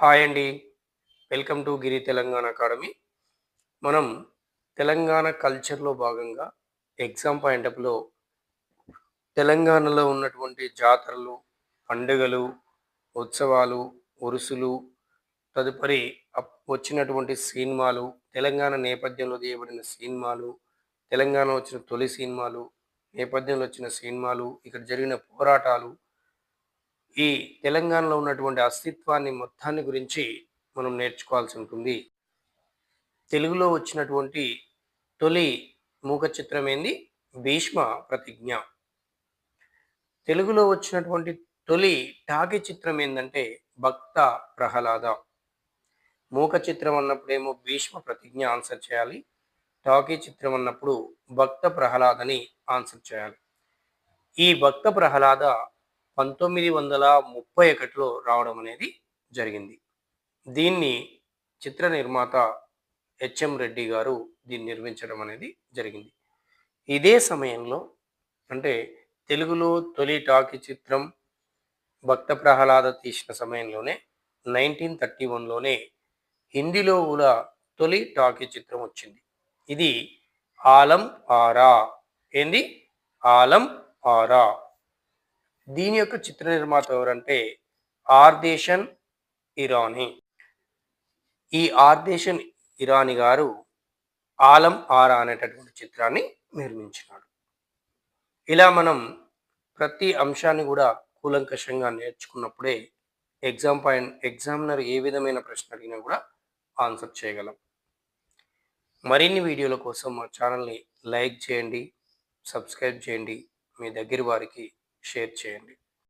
Hi అండి. Welcome to Giri Telangana academy. మనం తెలంగాణ కల్చర్లో భాగంగా ఎగ్జామ్ పాయింటప్లో తెలంగాణలో ఉన్నటువంటి జాతరలు పండుగలు ఉత్సవాలు ఉరుసులు తదుపరి అప్- వచ్చినటువంటి సినిమాలు తెలంగాణ నేపథ్యంలో తీయబడిన సినిమాలు తెలంగాణ వచ్చిన తొలి సినిమాలు నేపథ్యంలో వచ్చిన సినిమాలు ఇక్కడ జరిగిన పోరాటాలు ఈ తెలంగాణలో ఉన్నటువంటి అస్తిత్వాన్ని మొత్తాన్ని గురించి మనం నేర్చుకోవాల్సి ఉంటుంది. తెలుగులో వచ్చినటువంటి తొలి మూక చిత్రం ఏంది? భీష్మ ప్రతిజ్ఞ. తెలుగులో వచ్చినటువంటి తొలి టాకీ చిత్రం ఏంటంటే భక్త ప్రహ్లాద. మూక చిత్రం అన్నప్పుడేమో భీష్మ ప్రతిజ్ఞ ఆన్సర్ చేయాలి. టాకీ చిత్రం అన్నప్పుడు భక్త ప్రహ్లాదని ఆన్సర్ చేయాలి. ఈ భక్త ప్రహ్లాద పంతొమ్మిది వందల ముప్పై ఒకటిలో రావడం అనేది జరిగింది. దీన్ని చిత్ర నిర్మాత హెచ్ఎం రెడ్డి గారు దీన్ని నిర్మించడం అనేది జరిగింది. ఇదే సమయంలో అంటే తెలుగులో తొలి టాకీ చిత్రం భక్త ప్రహ్లాద తీసిన సమయంలోనే నైన్టీన్ థర్టీ వన్లోనే హిందీలో కూడా తొలి టాకీ చిత్రం వచ్చింది. ఇది ఆలం ఆరా. ఏంది? ఆలం ఆరా. దీని యొక్క చిత్ర నిర్మాత ఎవరంటే ఆర్దేశన్ ఇరానీ. ఈ ఆర్దేశన్ ఇరానీ గారు ఆలం ఆరా అనేటటువంటి చిత్రాన్ని నిర్మించినాడు. ఇలా మనం ప్రతి అంశాన్ని కూడా కూలంకషంగా నేర్చుకున్నప్పుడే ఎగ్జామ్ పాయింట్ ఎగ్జామినర్ ఏ విధమైన ప్రశ్న అడిగినా కూడా ఆన్సర్ చేయగలం. మరిన్ని వీడియోల కోసం మా ఛానల్ని లైక్ చేయండి సబ్స్క్రైబ్ చేయండి. మీ దగ్గర వారికి షేర్ చేయండి.